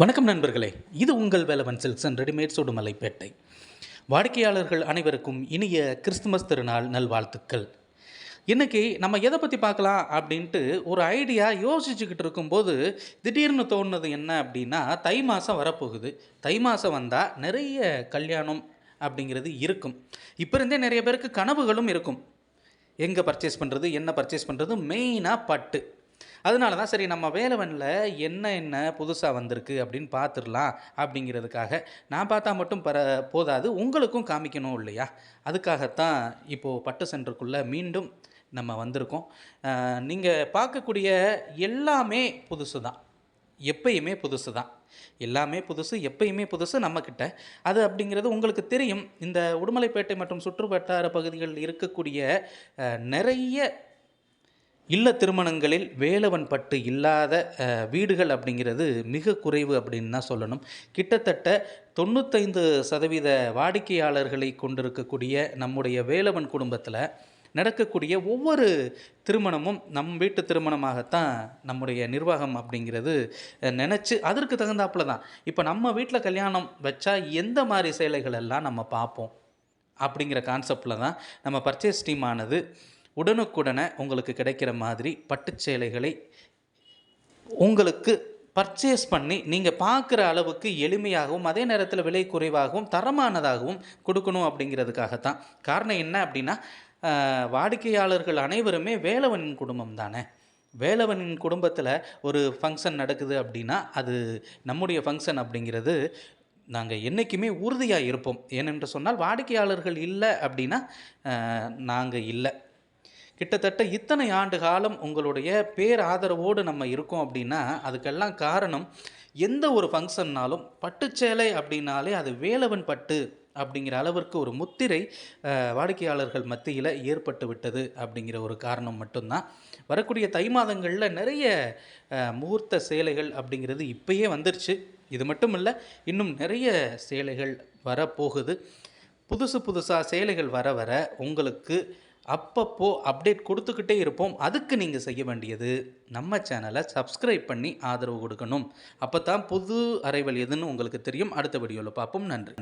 வணக்கம் நண்பர்களே. இது உங்கள் Velavan silks and readymade Udumalaipettai. வாடிக்கையாளர்கள் அனைவருக்கும் இனிய கிறிஸ்துமஸ் திருநாள் நல்வாழ்த்துக்கள். இன்றைக்கி நம்ம எதை பற்றி பார்க்கலாம் அப்படின்ட்டு ஒரு ஐடியா யோசிச்சுக்கிட்டு இருக்கும்போது திடீர்னு தோணுனது என்ன அப்படின்னா தை மாதம் வரப்போகுது. தை மாதம் வந்தால் நிறைய கல்யாணம் அப்படிங்கிறது இருக்கும். இப்போ இருந்தே நிறைய பேருக்கு கனவுகளும் இருக்கும். எங்கே பர்ச்சேஸ் பண்ணுறது என்ன பர்ச்சேஸ் பண்ணுறது மெயினாக பட்டு. அதனால தான் சரி நம்ம வேலவனில் என்ன என்ன புதுசாக வந்திருக்கு அப்படின்னு பார்த்துடலாம் அப்படிங்கிறதுக்காக நான் பார்த்தா மட்டும் பர போதாது உங்களுக்கும் காமிக்கணும் இல்லையா? அதுக்காகத்தான் இப்போது பட்டு சென்டருக்குள்ளே மீண்டும் நம்ம வந்திருக்கோம். நீங்கள் பார்க்கக்கூடிய எல்லாமே புதுசு தான் எப்பயுமே புதுசு தான் எல்லாமே புதுசு எப்பயுமே புதுசு நம்மக்கிட்ட அது அப்படிங்கிறது உங்களுக்கு தெரியும். இந்த உடுமலைப்பேட்டை மற்றும் சுற்றுவட்டார பகுதிகளில் இருக்கக்கூடிய நிறைய இல்ல திருமணங்களில் வேலவன் பட்டு இல்லாத வீடுகள் அப்படிங்கிறது மிக குறைவு அப்படின்னு தான் சொல்லணும். கிட்டத்தட்ட தொண்ணூத்தைந்து சதவீத வாடிக்கையாளர்களை கொண்டிருக்கக்கூடிய நம்முடைய வேலவன் குடும்பத்தில் நடக்கக்கூடிய ஒவ்வொரு திருமணமும் நம் வீட்டு திருமணமாகத்தான் நம்முடைய நிர்வாகம் அப்படிங்கிறது நினச்சி அதற்கு தகுந்தாப்புல தான். இப்போ நம்ம வீட்டில் கல்யாணம் வச்சா எந்த மாதிரி சேலைகள் எல்லாம் நம்ம பார்ப்போம் அப்படிங்கிற கான்செப்டில் தான் நம்ம பர்ச்சேஸ் டீமானது ஆனது. உடனுக்குடனே உங்களுக்கு கிடைக்கிற மாதிரி பட்டு சேலைகளை உங்களுக்கு பர்ச்சேஸ் பண்ணி நீங்கள் பார்க்குற அளவுக்கு எளிமையாகவும் அதே நேரத்தில் விலை குறைவாகவும் தரமானதாகவும் கொடுக்கணும் அப்படிங்கிறதுக்காகத்தான். காரணம் என்ன அப்படின்னா வாடிக்கையாளர்கள் அனைவருமே வேலவனின் குடும்பம் தானே. வேலவனின் குடும்பத்தில் ஒரு ஃபங்க்ஷன் நடக்குது அப்படின்னா அது நம்முடைய ஃபங்க்ஷன் அப்படிங்கிறது நாங்கள் என்றைக்குமே உறுதியாக இருப்போம். ஏனென்று சொன்னால் வாடிக்கையாளர்கள் இல்லை அப்படின்னா நாங்கள் இல்லை. கிட்டத்தட்ட இத்தனை ஆண்டு காலம் உங்களுடைய பேர் ஆதரவோடு நம்ம இருக்கோம் அப்படின்னா அதுக்கெல்லாம் காரணம் எந்த ஒரு ஃபங்க்ஷன்னாலும் பட்டுச்சேலை அப்படின்னாலே அது வேலவன் பட்டு அப்படிங்கிற அளவிற்கு ஒரு முத்திரை வாடிக்கையாளர்கள் மத்தியில் ஏற்பட்டு விட்டது அப்படிங்கிற ஒரு காரணம் மட்டும்தான். வரக்கூடிய தை மாதங்களில் நிறைய முகூர்த்த சேலைகள் அப்படிங்கிறது இப்பயே வந்துருச்சு. இது மட்டும் இல்லை இன்னும் நிறைய சேலைகள் வரப்போகுது. புதுசு புதுசாக சேலைகள் வர வர உங்களுக்கு அப்பப்போ அப்டேட் கொடுத்துக்கிட்டே இருப்போம். அதுக்கு நீங்கள் செய்ய வேண்டியது நம்ம சேனலை சப்ஸ்கிரைப் பண்ணி ஆதரவு கொடுக்கணும். அப்போ தான் புது அரைவல் எதுன்னு உங்களுக்கு தெரியும். அடுத்த வீடியோவில் பார்ப்போம். நன்றி.